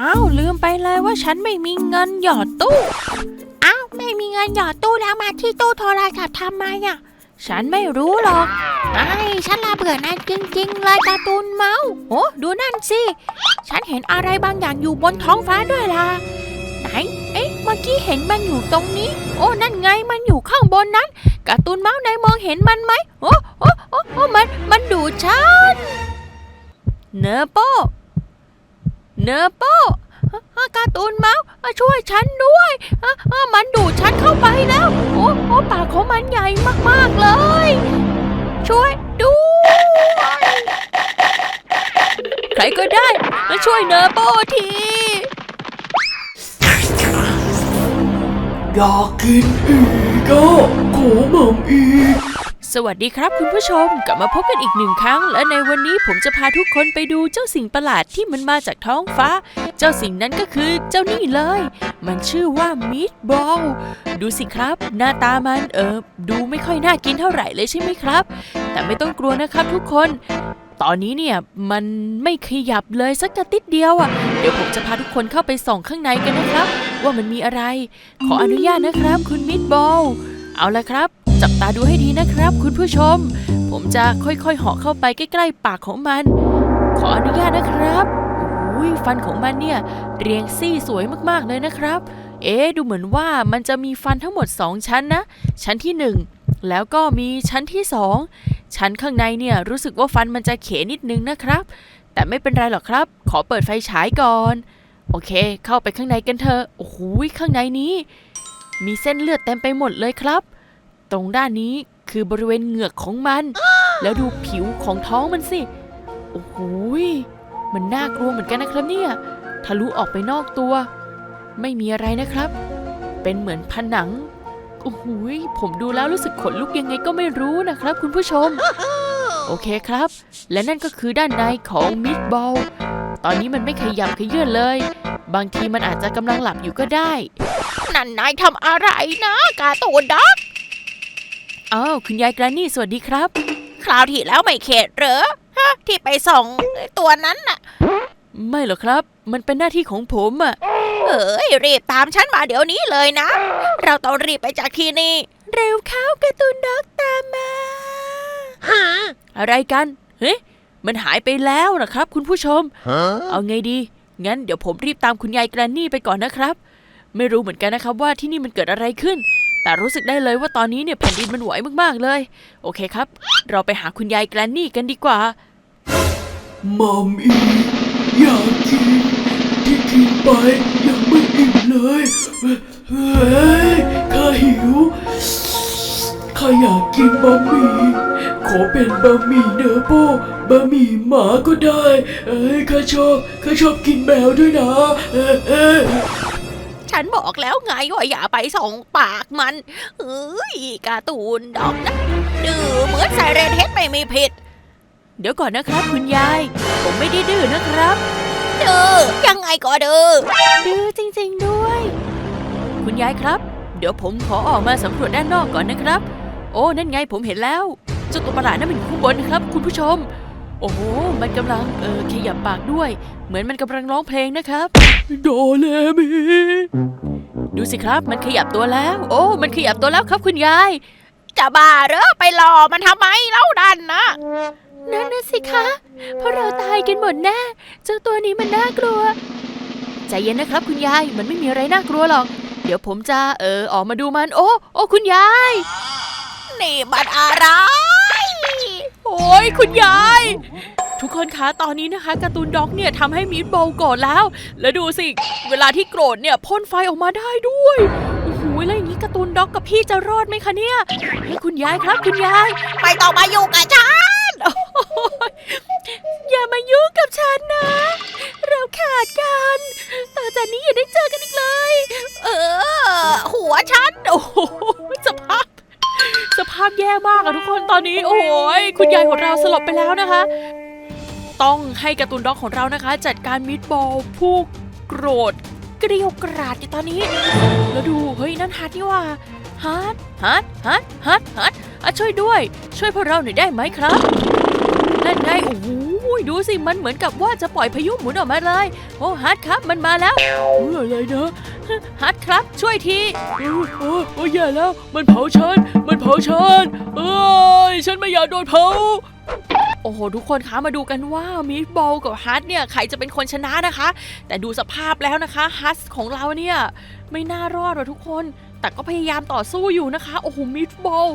อ้าวลืมไปเลยว่าฉันไม่มีเงินหยอดตู้ อ้าวไม่มีเงินหยอดตู้แล้วมาที่ตู้โทรศัพท์ทำไมอะ ฉันไม่รู้หรอกไอ้ฉันลาเบื่อนายจริงๆเลยการ์ตูนเมาส์โอ้ดูนั่นสิ ฉันเห็นอะไรบางอย่างอยู่บนท้องฟ้าด้วยล่ะ ไหน เอ๊ะ เมื่อกี้เห็นมันอยู่ตรงนี้ โอ้นั่นไงมันอยู่ข้างบนนั้นการ์ตูนเมาส์นายมองเห็นมันไหมโอ้โอ้โอ้โอ้มันมันดูดฉันเนอโป เนอโปอะการ์ตูนเมาส์ช่วยฉันด้วยอะมันดูดฉันเข้าไปแล้ว โอ้โอปากของมันใหญ่มากๆเลย ช่วยด้วยใครก็ได้มาช่วยเนอโปทีอยากกินอีกอะขอม่ำอีก สวัสดีครับคุณผู้ชมกลับมาพบกันอีกหนึ่งครั้ง และในวันนี้ผมจะพาทุกคนไปดูเจ้าสิ่งประหลาดที่มันมาจากท้องฟ้า เจ้าสิ่งนั้นก็คือเจ้านี่เลย มันชื่อว่ามีดบอลดูสิครับ หน้าตามันเออดูไม่ค่อยน่ากินเท่าไหร่เลยใช่ไหมครับ แต่ไม่ต้องกลัวนะครับทุกคน ตอนนี้เนี่ยมันไม่ขยับเลยสักกระติดเดียวอะเดี๋ยวผมจะพาทุกคนเข้าไปส่องข้างในกันนะครับ ว่ามันมีอะไร ขออนุญาตนะครับ คุณมิดบอลเอาละครับ จับตาดูให้ดีนะครับ คุณผู้ชม ผมจะค่อยๆเหาะเข้าไปใกล้ๆปากของมัน ขออนุญาตนะครับอุ้ยฟันของมันเนี่ยเรียงซี่สวยมากๆเลยนะครับ เอ๊ดูเหมือนว่ามันจะมีฟันทั้งหมด 2 ชั้นนะ ชั้นที่ 1 แล้วก็มีชั้นที่ 2 ชั้นข้างในเนี่ยรู้สึกว่าฟันมันจะเขนิดนึงนะครับ แต่ไม่เป็นไรหรอกครับ ขอเปิดไฟฉายก่อน โอเค เข้าไปข้างในกันเถอะโอ้โหข้างในนี้ มีเส้นเลือดเต็มไปหมดเลยครับ ตรงด้านนี้คือบริเวณเหงือกของมัน แล้วดูผิวของท้องมันสิ โอ้โหยมันน่ากลัวเหมือนกันนะครับเนี่ย ทะลุออกไปนอกตัว ไม่มีอะไรนะครับ เป็นเหมือนผนัง โอ้โหยผมดูแล้วรู้สึกขนลุกยังไงก็ไม่รู้นะครับ คุณผู้ชม โอเคครับ และนั่นก็คือด้านในของมิดบอล ตอนนี้มันไม่ขยับขยื่นเลย บางทีมันอาจจะกำลังหลับอยู่ก็ได้ นั่นนายทำอะไรนะ การ์ตูนด็อก อ้าวคุณยายแกรนนี่สวัสดีครับ คราวที่แล้วไม่เข็ดเหรอฮะที่ไปส่องตัวนั้นน่ะ ไม่หรอกครับ มันเป็นหน้าที่ของผมอะเอ้ยรีบตามฉันมาเดี๋ยวนี้เลยนะ เราต้องรีบไปจากที่นี่ เร็วเข้าการ์ตูนด็อกตามมาอะไรกัน เฮ้ยมันหายไปแล้วนะครับ คุณผู้ชมเอาไงดี งั้นเดี๋ยวผมรีบตามคุณยายแกรนนี่ไปก่อนนะครับ ไม่รู้เหมือนกันนะครับว่าที่นี่มันเกิดอะไรขึ้น แต่รู้สึกได้เลยว่าตอนนี้เนี่ยแผ่นดินมันไหวมากๆเลย โอเคครับ เราไปหาคุณยายแกรนนี่กันดีกว่ามัมอีอยากกินที่กินไปยังไม่อิ่มเลยเฮ้ยข้าหิวข้าอยากกินบะหมี่ขอเป็นบะหมี่เนื้อโป้บะหมี่หมาก็ได้ เอ้ยข้าชอบข้าชอบกินแมวด้วยนะเอ้ย ฉันบอกแล้วไงว่าอย่าไปส่องปากมันเอ้ยการ์ตูนด็อกนะดื้อเหมือนไซเรนเฮดไม่มีผิด เดี๋ยวก่อนนะครับ คุณยาย ผมไม่ได้ดื้อนะครับดื้อยังไงก็ดื้อดื้อจริงๆด้วย คุณยายครับ เดี๋ยวผมขอออกมาสำรวจด้านนอกก่อนนะครับ โอ้นั่นไงผมเห็นแล้วเจ้าตัวประหลาดนั่นมันอยู่ข้างบนนะครับ คุณผู้ชม โอ้โห มันกำลังเออขยับปากด้วย เหมือนมันกำลังร้องเพลงนะครับ โดเลมีดูสิครับ มันขยับตัวแล้ว โอ้ มันขยับตัวแล้วครับคุณยาย จะบ้าเหรอไปหลอมันทำไมเล่าดันนะนั่นน่ะสิคะเพราะเราตายกันหมดแน่เจ้าตัวนี้มันน่ากลัว ใจเย็นนะครับคุณยาย มันไม่มีอะไรน่ากลัวหรอก เดี๋ยวผมจะเออออกมาดูมัน โอ้ โอ้คุณยาย นี่มันอะไร โอ้ยคุณยาย ทุกคนคะตอนนี้นะคะการ์ตูนด็อกเนี่ยทำให้มีดบอลโกรธแล้ว แล้วดูสิ เวลาที่โกรธเนี่ยพ่นไฟออกมาได้ด้วยโอ้โหแล้วอย่างนี้การ์ตูนด็อกกับพี่จะรอดไหมคะเนี่ยเฮ้ยคุณยายครับคุณยาย ไม่ต้องมายุ่งกับฉันอย่ามายุ่งกับฉันนะ เราขาดกัน ต่อจากนี้อย่าได้เจอกันาพแย่มากอะทุกคนตอนนี้ โอ้ยคุณยายของเราสลบไปแล้วนะคะ ต้องให้การ์ตูนด็อกของเรานะคะ จัดการมิดบอลผู้โกรธเกลียวกราดอยู่ตอนนี้ แล้วดูเฮ้ยนั่นฮัทนี่ว่าฮัทฮัทฮัทฮัทฮัทอะช่วยด้วย ช่วยพวกเราหน่อยได้ไหมครับนั่นไงโอ้โหยดูสิมันเหมือนกับว่าจะปล่อยพายุหมุนออกมาเลย โอ้ฮัทครับมันมาแล้วเอออะไรนะ ฮัทครับช่วยทีโอ้โอ้โอ้แย่แล้ว มันเผาฉัน มันเผาฉันเอ้ยฉันไม่อยากโดนเผา โอ้โห ทุกคนคะมาดูกันว่ามีดบอลกับฮัทเนี่ยใครจะเป็นคนชนะนะคะ แต่ดูสภาพแล้วนะคะฮัทของเราเนี่ยไม่น่ารอดหรอกทุกคน แต่ก็พยายามต่อสู้อยู่นะคะ โอ้โหมีดบอล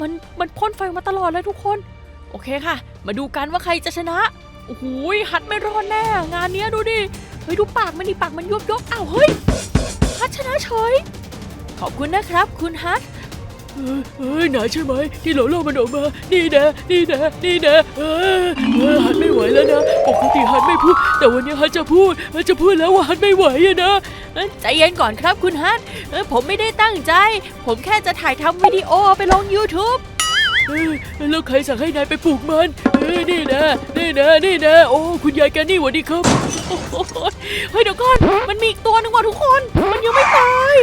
มันมันพ่นไฟมาตลอดเลยทุกคน โอเคค่ะ มาดูกันว่าใครจะชนะโอ้โหฮัทไม่รอดแน่ งานเนี้ยดูดิ เฮ้ย ดูปากมันดิปากมันยบยบอ้าว เฮ้ยฮัท ชนะเฉยขอบคุณนะครับ คุณฮัทเอ้ยเอ้ยหนาใช่ไหมที่หล่อล่อมันออกมานี่นะนี่นะนี่นะเออเออหันไม่ไหวแล้วนะปกติฮันไม่พูด แต่วันนี้ฮันจะพูดฮันจะพูดแล้วว่าฮันไม่ไหวอะนะเอ้ยใจเย็นก่อนครับคุณฮัทเอ้ยผมไม่ได้ตั้งใจ ผมแค่จะถ่ายทำวิดีโอไปลง YouTube แล้วใครสั่งให้นายไปปลูกมันเออนี่นะนี่นะนี่นะโอ้คุณยายแกนี่หวัสดีครับโอ้โหเฮ้ยเดี๋ยวก่อนมันมีอีกตัวหนึงว่ะทุกคน มันยังไม่ตาย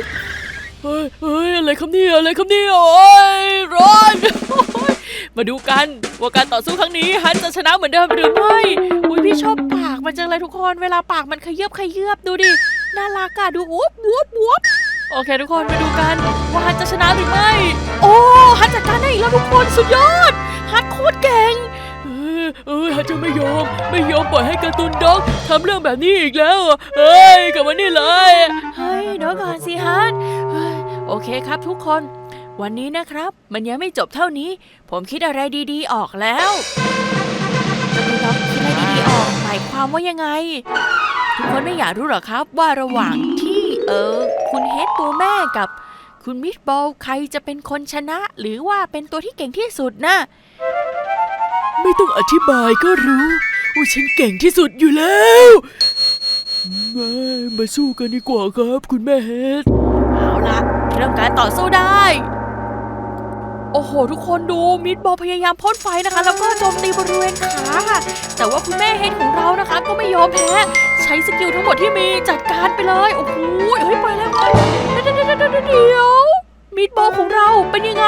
เฮ้ยเฮ้ยอะไรครับเนี่ยอะไรครับเนี่ยโอ้ยร้อนมาดูกันว่าการต่อสู้ครั้งนี้ฮันจะชนะเหมือนเดิมหรือไม่อุ้ยพี่ชอบปากมันจังเลยทุกคน เวลาปากมันขยืบขยืบดูดิน่ารักอะดูอ้วบวบวบ โอเคทุกคนมาดูกันว่าฮันจะชนะหรือไม่ โอ้ฮันจัดการได้อีกแล้วทุกคนสุดยอดฮันโคตรเก่งเออฮันจะไม่ยอมไม่ยอมปล่อยให้การ์ตูนด็อกทำเรื่องแบบนี้อีกแล้วเอ้ยกลับมานี่เลยเฮ้ยเดี๋ยวก่อนสิฮันเฮ้ยโอเคครับทุกคน วันนี้นะครับ มันยังไม่จบเท่านี้ ผมคิดอะไรดีๆออกแล้วจะดูน้องคิดอะไรดีๆออกหมายความว่ายังไง ทุกคนไม่อยากรู้หรอครับ ว่าระหว่าง เออ คุณเฮดตัวแม่กับ คุณมิดบอลใครจะเป็นคนชนะ หรือว่าเป็นตัวที่เก่งที่สุดนะ ไม่ต้องอธิบายก็รู้ว่าฉันเก่งที่สุดอยู่แล้วมามาสู้กันดีกว่าครับ คุณแม่เฮดเอาละเริ่มการต่อสู้ได้ โอ้โห ทุกคนดูมิดบอลพยายามพ่นไฟนะคะ แล้วก็โจมตีบริเวณขาค่ะ แต่ว่าคุณแม่เฮดของเรานะคะ ก็ไม่ยอมแพ้ใช้สกิลทั้งหมดที่มีจัดการไปเลย โอ้โหเฮ้ยไปแล้วไปเดี๋ยวเดี๋ยวเดี๋ยวเดี๋ยวมิดบอลของเราเป็นยังไง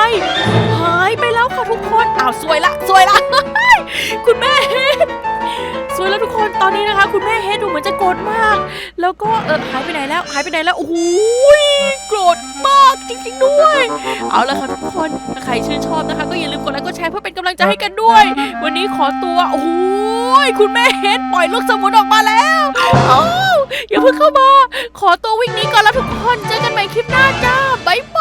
หายไปแล้วค่ะทุกคนอ้าวสวยละสวยละคุณแม่เฮดสวยแล้วทุกคนตอนนี้นะคะ คุณแม่เฮดดูเหมือนจะโกรธมาก แล้วก็เออหายไปไหนแล้วหายไปไหนแล้วโอ้โหโกรธมากจริง ๆ ด้วย เอาละค่ะทุกคนถ้าใครชื่นชอบนะคะ ก็อย่าลืมกดไลค์กดแชร์เพื่อเป็นกำลังใจให้กันด้วย วันนี้ขอตัวโอ้โห คุณแม่เฮดปล่อยลูกสมุนออกมาแล้วอ้อย่าเพิ่งเข้ามา ขอตัววิ่งนี้ก่อนแล้วทุกคนเจอกันใหม่คลิปหน้าจ้าบายบาย